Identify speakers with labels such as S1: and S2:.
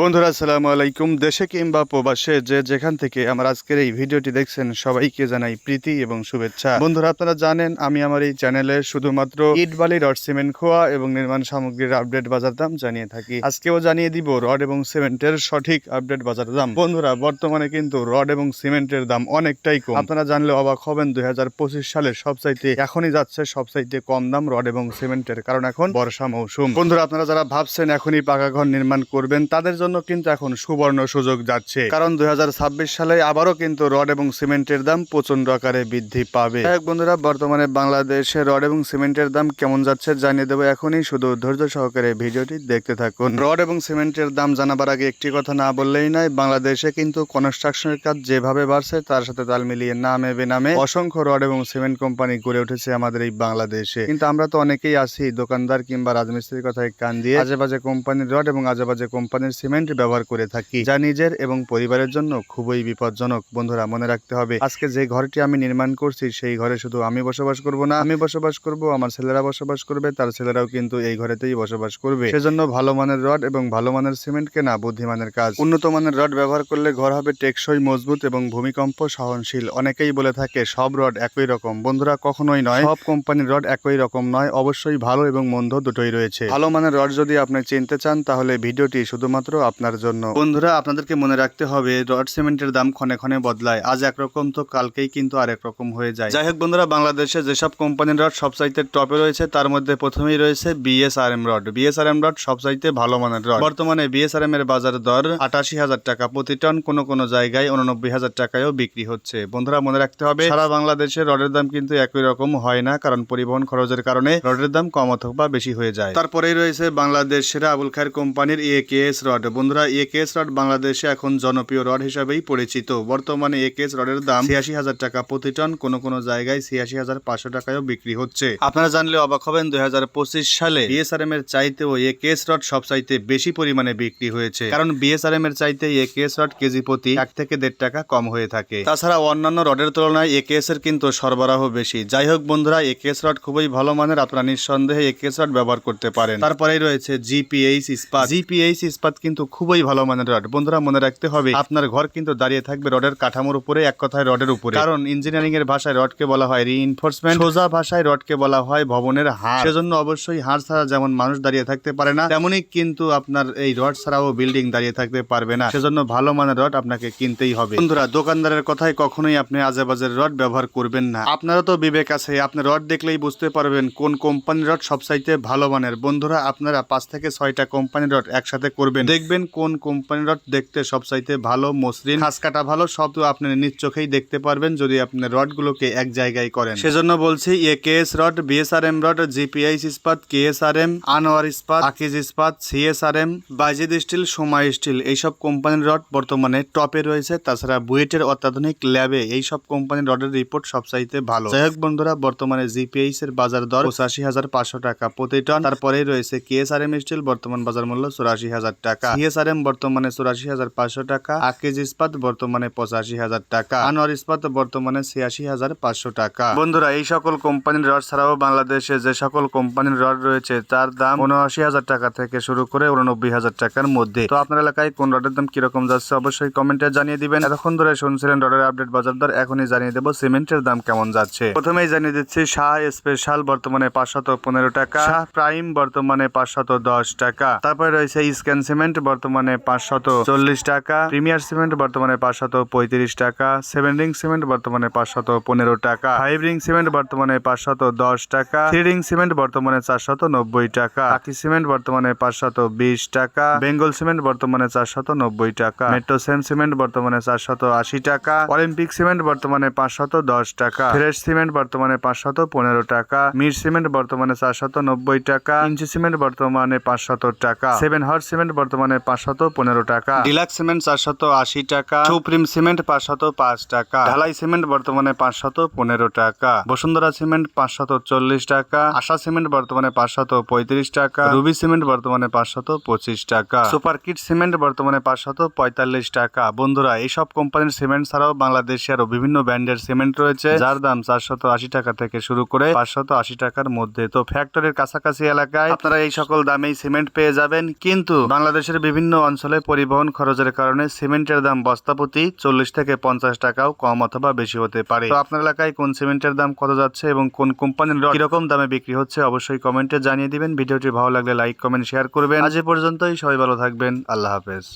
S1: বন্ধুরা, আসসালামু আলাইকুম। দেশে কিংবা প্রবাসে যে যেখান থেকে আমার আজকের এই ভিডিওটি দেখছেন, সবাইকে জানাই প্রীতি এবং শুভেচ্ছা। বন্ধুরা, আপনারা জানেন, আমি আমার এই চ্যানেলে শুধুমাত্র ইট বালি রড সিমেন্ট খোয়া এবং নির্মাণ সামগ্রীর আপডেট বাজার দাম জানিয়ে থাকি। আজকেও জানিয়ে দিব রড এবং সিমেন্টের সঠিক আপডেট বাজার দাম। বন্ধুরা, বর্তমানে কিন্তু রড এবং সিমেন্টের দাম অনেকটাই কম। আপনারা জানলে অবাক হবেন, দুই সালে সবচাইতে, এখনই যাচ্ছে সবচাইতে কম দাম রড এবং সিমেন্টের। কারণ এখন বর্ষা মৌসুম। বন্ধুরা, আপনারা যারা ভাবছেন এখনই পাকা ঘর নির্মাণ করবেন, তাদের জন্য কিন্তু এখন সুবর্ণ সুযোগ যাচ্ছে। কারণ দুই হাজার ছাব্বিশ সালে আবারও কিন্তু রড এবং সিমেন্টের দাম প্রচণ্ড আকারে বৃদ্ধি পাবে। বন্ধুরা, বর্তমানে বাংলাদেশে রড এবং সিমেন্টের দাম কেমন যাচ্ছে জানিয়ে দেবো এখনই। শুধু ধৈর্য সহকারে ভিডিওটি দেখতে থাকুন। রড এবং সিমেন্টের দাম জানাবার আগে একটি কথা না বললেই নয়, বাংলাদেশে কিন্তু কনস্ট্রাকশনের কাজ যেভাবে বাড়ছে তার সাথে তাল মিলিয়ে নামে বেনামে অসংখ্য রড এবং সিমেন্ট কোম্পানি গড়ে উঠেছে আমাদের এই বাংলাদেশে। কিন্তু আমরা তো অনেকেই আছি, দোকানদার কিংবা রাজমিস্ত্রির কথায় কান দিয়ে আজে বাজে কোম্পানির রড এবং আজে বাজে কোম্পানির সিমেন্ট ব্যবহার করে থাকি, যা নিজের এবং পরিবারের জন্য খুবই বিপজ্জনক। বন্ধুরা, মনে রাখতে হবে, আজকে যে ঘরটি আমি নির্মাণ করছি, সেই ঘরে শুধু আমি বসবাস করব না, আমি বসবাস করব, আমার ছেলেরা বসবাস করবে, তার ছেলেরাও কিন্তু এই ঘরেতেই বসবাস করবে। সেজন্য ভালো মানের রড এবং ভালো মানের সিমেন্ট কেনা বুদ্ধিমানের কাজ। উন্নত মানের রড ব্যবহার করলে ঘর হবে টেকসই, মজবুত এবং ভূমিকম্প সহনশীল। অনেকেই বলে থাকে, সব রড একই রকম। বন্ধুরা, কখনোই নয়, সব কোম্পানির রড একই রকম নয়, অবশ্যই ভালো এবং মন্দ দুটোই রয়েছে। ভালো মানের রড যদি আপনি চিনতে চান, তাহলে ভিডিওটি শুধুমাত্র আপনার জন্য। বন্ধুরা, আপনাদেরকে মনে রাখতে হবে, রড সিমেন্টের দাম ক্ষণে ক্ষণে বদলায়। আজ একরকম তো কালকেই কিন্তু আরেক রকম হয়ে যায়। যাই হোক বন্ধুরা, বাংলাদেশে যেসব কোম্পানির রড সবচাইতে টপে রয়েছে, তার মধ্যে প্রথমেই রয়েছে বিএসআরএম রড। বিএসআরএম রড সবচাইতে ভালো মানের রড। বর্তমানে বিএসআরএম এর বাজার দর আটাশি হাজার টাকা প্রতি টন, কোন কোন জায়গায় উননব্বই হাজার টাকায়ও বিক্রি হচ্ছে। বন্ধুরা, মনে রাখতে হবে, সারা বাংলাদেশে রডের দাম কিন্তু একই রকম হয় না, কারণ পরিবহন খরচের কারণে রডের দাম কম অথবা বেশি হয়ে যায়। তারপরেই রয়েছে বাংলাদেশ সেরা আবুল খায়ের কোম্পানির এ কে এস রড। বন্ধুরা একেএস রড বাংলাদেশে এখন জনপ্রিয় রড হিসাবেই পরিচিত। বর্তমানে একেএস রডের দাম ছিয়াশি হাজার টাকা প্রতি টন, কোন কোন জায়গায় ছিয়াশি হাজার পাঁচশো টাকায়ও বিক্রি হচ্ছে। আপনারা জানলে অবাক হবেন, দুই সালে বিএসআরএম এর চাইতেও একেএস রড সব চাইতে বেশি পরিমাণে বিক্রি হয়েছে। কারণ বিএসআরএম এর চাইতে একেএস রড কেজি প্রতি এক থেকে দেড় টাকা কম হয়ে থাকে। তাছাড়া অন্যান্য রডের তুলনায় একেএস এর কিন্তু সরবরাহ বেশি। যাই হোক বন্ধুরা একেএস রড খুবই ভালো মানের, আপনারা নিঃসন্দেহে একেএস রড ব্যবহার করতে পারেন। তারপরেই রয়েছে জিপিএইচ ইস্পাত। জিপিএইচ ইস্পাত কিন্তু খুবই ভালো মানের রড। বন্ধুরা, মনে রাখতে হবে, আপনার ঘর কিন্তু দাঁড়িয়ে থাকবে রডের কাঠামোর উপরে, এক কথায় রডের উপরে। কারণ ইঞ্জিনিয়ারিং এর ভাষায় রডকে বলা হয় রিইনফোর্সমেন্ট সোজা ভাষায় রডকে বলা হয় ভবনের হাড় সেজন্য অবশ্যই হাড় ছাড়া যেমন মানুষ দাঁড়িয়ে থাকতে পারে না তেমনই কিন্তু আপনার এই রড ছাড়াও বিল্ডিং দাঁড়িয়ে থাকতে পারবে না। সেজন্য ভালো মানের রড আপনাকে কিনতেই হবে। বন্ধুরা, দোকানদারের কথায় কখনোই আপনি আজেবাজের রড ব্যবহার করবেন না। আপনারও তো বিবেক আছে, আপনি রড দেখলেই বুঝতে পারবেন কোন কোম্পানির রড সবসাইতে ভালো মানের। বন্ধুরা, আপনারা পাঁচ থেকে ছয়টা কোম্পানির রড একসাথে করবেন। দেখবেন কোন কোম্পানির রড দেখতে সবসাইতে ভালো, মসৃণ। খাস কাটা ভালো, সব আপনি নিজ চোখেই দেখতে পারবেন যদি আপনি রডগুলোকে এক জায়গায় করেন। সেজন্য বলছি, A KS rod BSRM rod জিপিআইস Ispat KSRM Anwar Ispat, Akij Ispat CSRM Baizid steel, Soma steel, এইসব কোম্পানির রড বর্তমানে টপে রয়েছে। তাছাড়া বুয়েটের অত্যাধুনিক ল্যাবে এই সব কোম্পানির রডের রিপোর্ট সবসাইতে ভালো। যাই হোক বন্ধুরা, বর্তমানে জিপিএইচ এর বাজার দর পঁচাশি হাজার পাঁচশো টাকা প্রতি টন তারপরেই রয়েছে কেএসআরএম স্টিল বর্তমান বাজার মূল্য চুরাশি হাজার টাকা। সিএসআরএম বর্তমানে চুরাশি হাজার পাঁচশো টাকা আকিজ ইস্পাত বর্তমানে পঁচাশি হাজার টাকা, আনোয়ার ইস্পাত বর্তমানে ছিয়াশি হাজার পাঁচশো টাকা। বন্ধুরা, এই সকল কোম্পানির রড ছাড়াও বাংলাদেশে যে সকল কোম্পানির রড রয়েছে, তার দাম উনআশি হাজার টাকা থেকে শুরু করে উননব্বই হাজার টাকার মধ্যে। তো আপনার এলাকায় কোন রডের দাম কীরকম যাচ্ছে, অবশ্যই কমেন্টে জানিয়ে দিবেন। এতক্ষণ ধরে শুনছিলেন রডের আপডেট বাজার দর, এখনই জানিয়ে দেবো সিমেন্টের দাম কেমন যাচ্ছে। প্রথমেই জানিয়ে দিচ্ছি, শাহ স্পেশাল বর্তমানে পাঁচশত পনেরো টাকা, শাহ প্রাইম বর্তমানে পাঁচশত দশ টাকা। তারপরে রয়েছে স্ক্যান সিমেন্ট বর্তমানে পাঁচশত চল্লিশ টাকা প্রিমিয়ার সিমেন্ট বর্তমানে পাঁচশত পঁয়ত্রিশ টাকা সেভেন রিং সিমেন্ট বর্তমানে পাঁচশত পনেরো টাকা ফাইভ রিং সিমেন্ট বর্তমানে পাঁচশত দশ টাকা থ্রি রিং সিমেন্ট বর্তমানে চারশত নব্বই টাকা আকি সিমেন্ট বর্তমানে পাঁচশত বিশ টাকা বেঙ্গল সিমেন্ট বর্তমানে চারশত নব্বই টাকা মেট্রো সেম সিমেন্ট বর্তমানে চারশত আশি টাকা অলিম্পিক সিমেন্ট বর্তমানে পাঁচশত দশ টাকা ফ্রেশ সিমেন্ট বর্তমানে পাঁচশত পনেরো টাকা মির সিমেন্ট বর্তমানে চারশত নব্বই টাকা ইঞ্চি সিমেন্ট বর্তমানে পাঁচশত টাকা সেভেন হর্স সিমেন্ট বর্তমানে পাঁচশত পনেরো টাকা। ডিলাক্স সিমেন্ট চারশত আশি টাকা। সুপ্রিম সিমেন্ট পাঁচশত পাঁচ টাকা। ঢালাই সিমেন্ট বর্তমানে পাঁচশত পনেরো টাকা। বসুন্ধরা সিমেন্ট পাঁচশত চল্লিশ টাকা। আশা সিমেন্ট বর্তমানে পাঁচশত পঁয়ত্রিশ টাকা। রুবি সিমেন্ট বর্তমানে পাঁচশত পঁচিশ টাকা। সুপার কিট সিমেন্ট বর্তমানে পাঁচশত পঁয়তাল্লিশ টাকা। বন্ধুরা, এইসব কোম্পানির সিমেন্ট ছাড়াও বাংলাদেশে আরও বিভিন্ন ব্র্যান্ডের সিমেন্ট রয়েছে, যার দাম চারশত আশি টাকা থেকে শুরু করে পাঁচশত আশি টাকার মধ্যে। তো ফ্যাক্টরির কাছাকাছি এলাকায় আপনারা এই সকল দামেই সিমেন্ট পেয়ে যাবেন। কিন্তু বাংলাদেশের বিভিন্ন অঞ্চলে পরিবহন খরচের কারণে সিমেন্টের দাম বস্তা প্রতি চল্লিশ থেকে পঞ্চাশ টাকাও কম অথবা বেশি হতে পারে। তো আপনার এলাকায় কোন সিমেন্টের দাম কত যাচ্ছে এবং কোন কোম্পানির কীরকম দামে বিক্রি হচ্ছে অবশ্যই কমেন্টে জানিয়ে দিবেন। ভিডিওটি ভালো লাগলে লাইক, কমেন্ট, শেয়ার করবেন। আজ পর্যন্তই, সবাই ভালো থাকবেন। আল্লাহ হাফেজ।